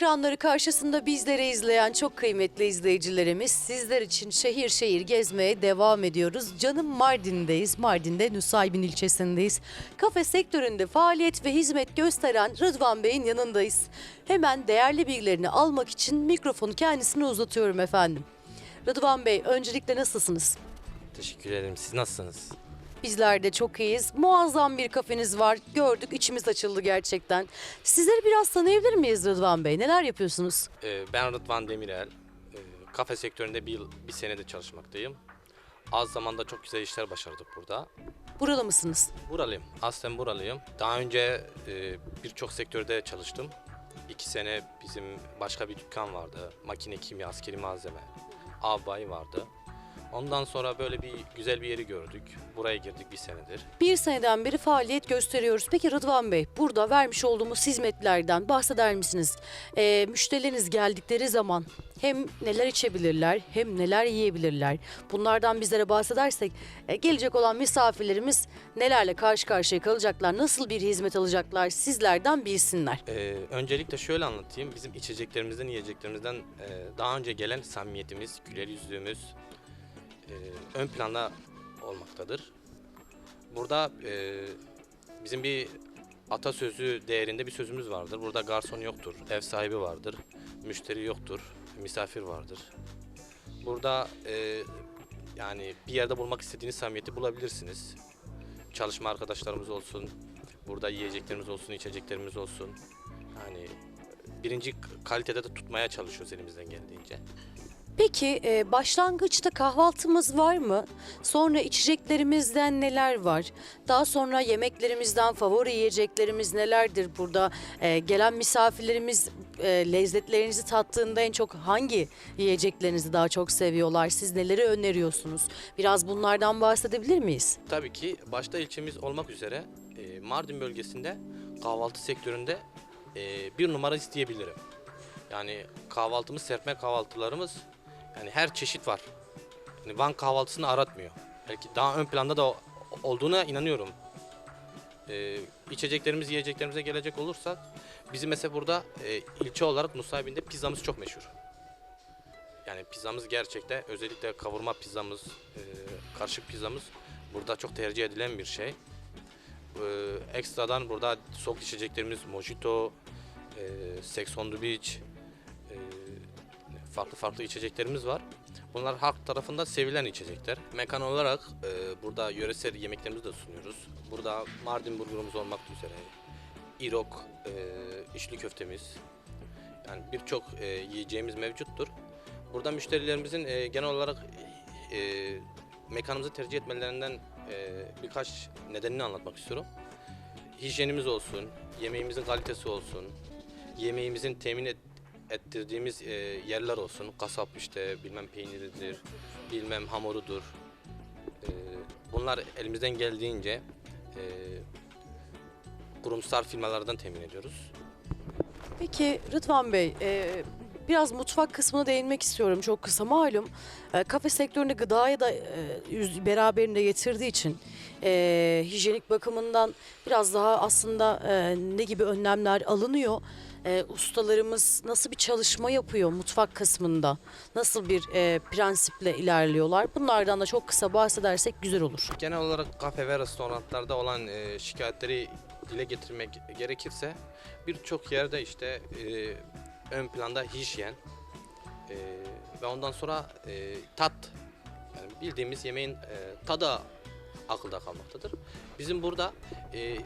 Ekranları karşısında bizleri izleyen çok kıymetli izleyicilerimiz sizler için şehir şehir gezmeye devam ediyoruz. Canım Mardin'deyiz. Mardin'de Nusaybin ilçesindeyiz. Kafe sektöründe faaliyet ve hizmet gösteren Rıdvan Bey'in yanındayız. Hemen değerli bilgilerini almak için mikrofonu kendisine uzatıyorum efendim. Rıdvan Bey öncelikle nasılsınız? Teşekkür ederim. Siz nasılsınız? Bizler de çok iyiyiz. Muazzam bir kafeniz var. Gördük içimiz açıldı gerçekten. Sizleri biraz tanıyabilir miyiz Rıdvan Bey? Neler yapıyorsunuz? Ee, ben Rıdvan Demirel. Ee, kafe sektöründe bir, yıl, bir senedir çalışmaktayım. Az zamanda çok güzel işler başardık burada. Buralı mısınız? Buralıyım. Aslen buralıyım. Daha önce e, birçok sektörde çalıştım. İki sene bizim başka bir dükkan vardı. Makine, kimya, askeri malzeme. Albay vardı. Ondan sonra böyle bir güzel bir yeri gördük. Buraya girdik bir senedir. Bir seneden beri faaliyet gösteriyoruz. Peki Rıdvan Bey, burada vermiş olduğumuz hizmetlerden bahseder misiniz? Ee, müşterileriniz geldikleri zaman hem neler içebilirler hem neler yiyebilirler. Bunlardan bizlere bahsedersek e, gelecek olan misafirlerimiz nelerle karşı karşıya kalacaklar, nasıl bir hizmet alacaklar sizlerden bilsinler. Ee, öncelikle şöyle anlatayım. Bizim içeceklerimizden, yiyeceklerimizden e, daha önce gelen samimiyetimiz, güler yüzlüğümüz e, ön planda olmaktadır. Burada e, bizim bir atasözü değerinde bir sözümüz vardır. Burada garson yoktur, ev sahibi vardır, müşteri yoktur, misafir vardır. Burada e, yani bir yerde bulmak istediğiniz samimiyeti bulabilirsiniz. Çalışma arkadaşlarımız olsun, burada yiyeceklerimiz olsun, içeceklerimiz olsun. Yani birinci kalitede de tutmaya çalışıyoruz elimizden geldiğince. Peki e, başlangıçta kahvaltımız var mı? Sonra içeceklerimizden neler var? Daha sonra yemeklerimizden favori yiyeceklerimiz nelerdir burada? E, gelen misafirlerimiz e, lezzetlerinizi tattığında en çok hangi yiyeceklerinizi daha çok seviyorlar? Siz neleri öneriyorsunuz? Biraz bunlardan bahsedebilir miyiz? Tabii ki başta ilçemiz olmak üzere e, Mardin bölgesinde kahvaltı sektöründe e, bir numara isteyebilirim. Yani kahvaltımız, serpme kahvaltılarımız yani her çeşit var. Yani Van kahvaltısını aratmıyor. Belki daha ön planda da olduğuna inanıyorum. E, içeceklerimiz, yiyeceklerimize gelecek olursak bizim mesela burada e, ilçe olarak Nusaybin'de pizzamız çok meşhur. Yani pizzamız gerçekten özellikle kavurma pizzamız, e, karışık pizzamız burada çok tercih edilen bir şey. E, ekstradan burada soğuk içeceklerimiz mojito, e, Sex on the Beach, farklı farklı içeceklerimiz var. Bunlar halk tarafından sevilen içecekler. Mekan olarak e, burada yöresel yemeklerimizi de sunuyoruz. Burada Mardin burgerumuz olmak üzere, İrok, e, içli köftemiz, yani birçok e, yiyeceğimiz mevcuttur. Burada müşterilerimizin e, genel olarak e, mekanımızı tercih etmelerinden e, birkaç nedenini anlatmak istiyorum. Hijyenimiz olsun, yemeğimizin kalitesi olsun, yemeğimizin temin et, ettirdiğimiz e, yerler olsun. Kasap işte bilmem peyniridir, bilmem hamurudur. E, bunlar elimizden geldiğince e, kurumsal firmalardan temin ediyoruz. Peki Rıdvan Bey, e, biraz mutfak kısmına değinmek istiyorum çok kısa. Malum e, kafe sektöründe gıdaya da e, beraberinde getirdiği için e, hijyenik bakımından biraz daha aslında e, ne gibi önlemler alınıyor? E, ustalarımız nasıl bir çalışma yapıyor mutfak kısmında? Nasıl bir e, prensiple ilerliyorlar? Bunlardan da çok kısa bahsedersek güzel olur. Genel olarak kafe ve restoranlarda olan e, şikayetleri dile getirmek gerekirse birçok yerde işte e, ön planda hijyen e, ve ondan sonra e, tat yani bildiğimiz yemeğin e, tadı akılda kalmaktadır. Bizim burada e,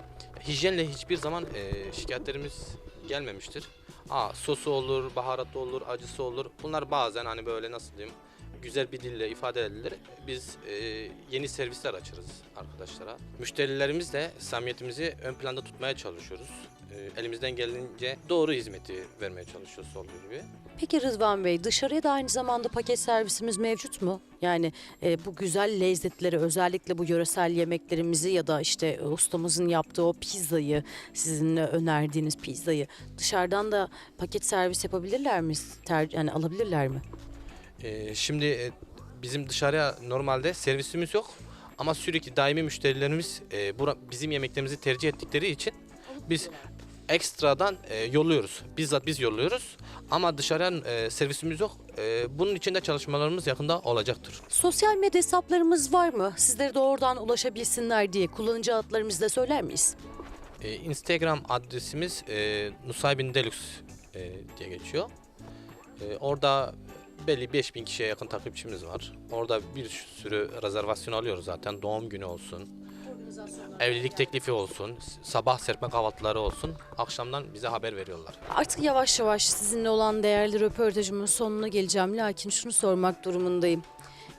hijyenle hiçbir zaman e, şikayetlerimiz gelmemiştir. Aa, sosu olur, baharatı olur, acısı olur. Bunlar bazen hani böyle nasıl diyeyim güzel bir dille ifade edilir. Biz e, yeni servisler açarız arkadaşlara. Müşterilerimizle samimiyetimizi ön planda tutmaya çalışıyoruz. E, elimizden geldiğince doğru hizmeti vermeye çalışıyoruz olduğu gibi. Peki Rıdvan Bey dışarıya da aynı zamanda paket servisimiz mevcut mu? Yani e, bu güzel lezzetleri özellikle bu yöresel yemeklerimizi ya da işte e, ustamızın yaptığı o pizzayı sizin önerdiğiniz pizzayı dışarıdan da paket servis yapabilirler mi? Ter, yani alabilirler mi? E, şimdi e, bizim dışarıya normalde servisimiz yok. Ama sürekli daimi müşterilerimiz e, bura, bizim yemeklerimizi tercih ettikleri için biz ekstradan e, yolluyoruz. Bizzat biz yolluyoruz. Ama dışarıya e, servisimiz yok. E, bunun için de çalışmalarımız yakında olacaktır. Sosyal medya hesaplarımız var mı? Sizlere doğrudan ulaşabilsinler diye kullanıcı adlarımızı da söyler miyiz? E, Instagram adresimiz e, Nusaybin Deluxe e, diye geçiyor. E, orada belli 5000 kişiye yakın takipçimiz var. Orada bir sürü rezervasyon alıyoruz zaten. Doğum günü olsun, evlilik teklifi olsun, sabah serpme kahvaltıları olsun. Akşamdan bize haber veriyorlar. Artık yavaş yavaş sizinle olan değerli röportajımın sonuna geleceğim. Lakin şunu sormak durumundayım.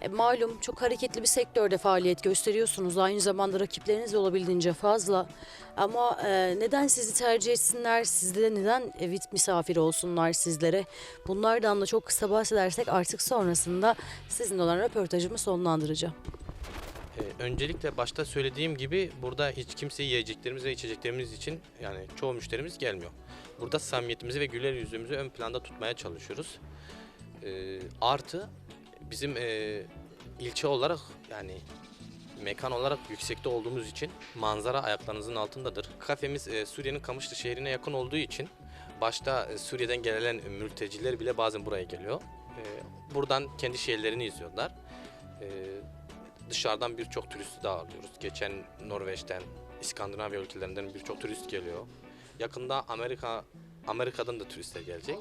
E, malum çok hareketli bir sektörde faaliyet gösteriyorsunuz. Aynı zamanda rakipleriniz de olabildiğince fazla. Ama e, neden sizi tercih etsinler? Sizde neden evit misafir olsunlar sizlere? Bunlardan da çok kısa bahsedersek artık sonrasında sizinle olan röportajımı sonlandıracağım. Ee, öncelikle başta söylediğim gibi burada hiç kimse yiyeceklerimiz ve içeceklerimiz için yani çoğu müşterimiz gelmiyor. Burada samimiyetimizi ve güler yüzümüzü ön planda tutmaya çalışıyoruz. Ee, artı bizim e, ilçe olarak yani mekan olarak yüksekte olduğumuz için manzara ayaklarınızın altındadır. Kafemiz e, Suriye'nin Kamışlı şehrine yakın olduğu için başta e, Suriye'den gelen mülteciler bile bazen buraya geliyor. Buradan kendi şehirlerini izliyorlar. E, dışarıdan birçok turisti de ağırlıyoruz. Geçen Norveç'ten, İskandinavya ülkelerinden birçok turist geliyor. Yakında Amerika Amerika'dan da turistler gelecek.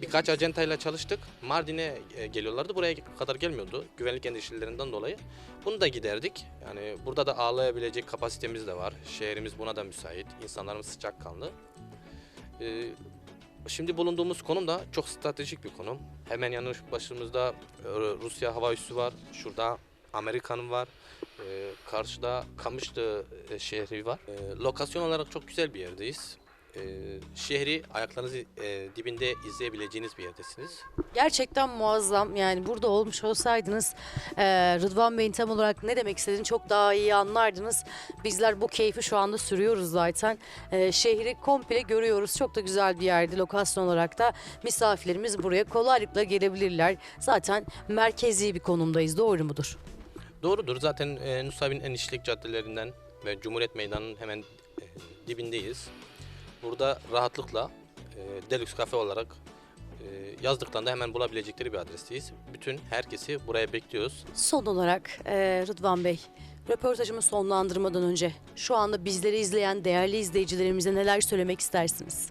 Birkaç acentayla çalıştık. Mardin'e e, geliyorlardı. Buraya kadar gelmiyordu. Güvenlik endişelerinden dolayı. Bunu da giderdik. Yani burada da ağlayabilecek kapasitemiz de var. Şehrimiz buna da müsait. İnsanlarımız sıcakkanlı. Ee, Şimdi bulunduğumuz konum da çok stratejik bir konum. Hemen yanı başımızda e, Rusya hava üssü var. Şurada Amerika'nın var. Ee, karşıda Kamışlı e, şehri var. Ee, lokasyon olarak çok güzel bir yerdeyiz. Ee, şehri ayaklarınızı e, dibinde izleyebileceğiniz bir yerdesiniz. Gerçekten muazzam. Yani burada olmuş olsaydınız eee, Rıdvan Bey'in tam olarak ne demek istediğini çok daha iyi anlardınız. Bizler bu keyfi şu anda sürüyoruz zaten. Eee, şehri komple görüyoruz. Çok da güzel bir yerde lokasyon olarak da misafirlerimiz buraya kolaylıkla gelebilirler. Zaten merkezi bir konumdayız. Doğru mudur? Doğrudur. Zaten e, Nusaybin en işlek caddelerinden ve Cumhuriyet Meydanı'nın hemen e, dibindeyiz. Burada rahatlıkla e, Deluxe Cafe olarak e, yazdıklarında hemen bulabilecekleri bir adresteyiz. Bütün herkesi buraya bekliyoruz. Son olarak eee, Rıdvan Bey, röportajımı sonlandırmadan önce şu anda bizleri izleyen değerli izleyicilerimize neler söylemek istersiniz?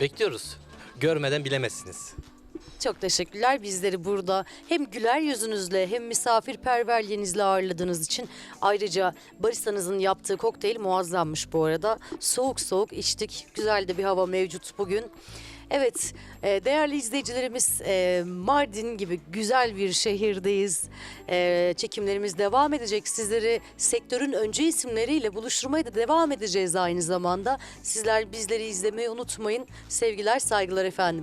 Bekliyoruz. Görmeden bilemezsiniz. Çok teşekkürler bizleri burada hem güler yüzünüzle hem misafirperverliğinizle ağırladığınız için. Ayrıca baristanızın yaptığı kokteyl muazzammış bu arada. Soğuk soğuk içtik. Güzel de bir hava mevcut bugün. Evet e, değerli izleyicilerimiz e, Mardin gibi güzel bir şehirdeyiz. E, Çekimlerimiz devam edecek. Sizleri sektörün öncü isimleriyle buluşturmaya da devam edeceğiz aynı zamanda. Sizler bizleri izlemeyi unutmayın. Sevgiler saygılar efendim.